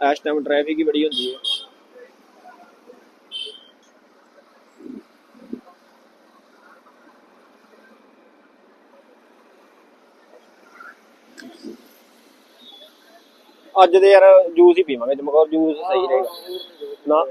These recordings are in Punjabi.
ਇਸ ਟਾਈਮ ਟ੍ਰੈਫਿਕ ਹੀ ਬੜੀ ਹੁੰਦੀ ਹੈ। ਅੱਜ ਦੇ ਯਾਰ ਜੂਸ ਹੀ ਪੀਵਾਂਗੇ ਚਮਕੌਰ ਜੂਸ ਸਹੀ ਰਹੇਗਾ। ਨਾ?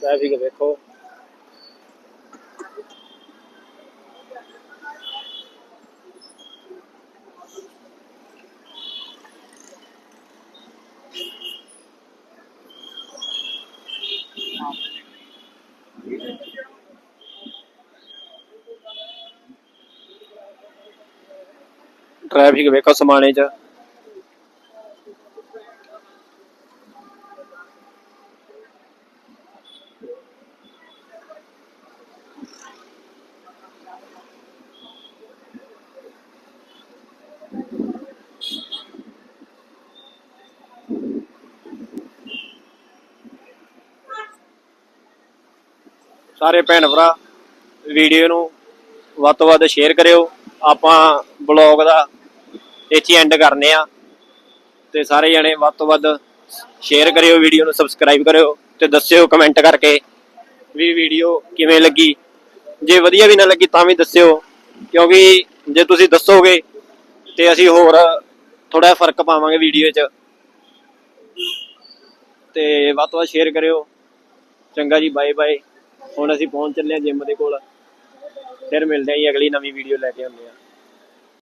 ਟ੍ਰੈਫਿਕ ਵੇਖੋ। ਟ੍ਰੈਫਿਕ ਵੇਖੋ ਸਮਾਣੇ ਚ। ਸਾਰੇ ਭੈਣ ਭਰਾ, ਵੀਡੀਓ ਨੂੰ ਵੱਧ ਤੋਂ ਵੱਧ ਸ਼ੇਅਰ ਕਰਿਓ। ਆਪਾਂ ਬਲੌਗ ਦਾ ਇੱਥੇ ਐਂਡ ਕਰਨੇ ਆ। ਤੇ ਸਾਰੇ ਜਣੇ ਵੱਧ ਤੋਂ ਵੱਧ ਸ਼ੇਅਰ ਕਰਿਓ, ਵੀਡੀਓ ਨੂੰ ਸਬਸਕ੍ਰਾਈਬ ਕਰਿਓ ਤੇ ਦੱਸਿਓ ਕਮੈਂਟ ਕਰਕੇ ਵੀ ਵੀਡੀਓ ਕਿਵੇਂ ਲੱਗੀ। ਜੇ ਵਧੀਆ ਵੀ ਨਾ ਲੱਗੀ ਤਾਂ ਵੀ ਦੱਸਿਓ, ਕਿਉਂਕਿ ਜੇ ਤੁਸੀਂ ਦੱਸੋਗੇ ਤੇ ਅਸੀਂ ਹੋਰ ਥੋੜਾ ਫ਼ਰਕ ਪਾਵਾਂਗੇ ਵੀਡੀਓ 'ਚ। ਤੇ ਵੱਧ ਤੋਂ ਵੱਧ ਸ਼ੇਅਰ ਕਰਿਓ। ਚੰਗਾ ਜੀ ਬਾਏ ਬਾਏ ਹੁਣ ਅਸੀਂ ਪਹੁੰਚ ਚੱਲੇ ਹਾਂ ਜਿਮ ਦੇ ਕੋਲ। ਫਿਰ ਮਿਲਦੇ ਹਾਂ ਜੀ ਅਗਲੀ ਨਵੀਂ ਵੀਡੀਓ ਲੈ ਕੇ ਆਉਂਦੇ ਹਾਂ।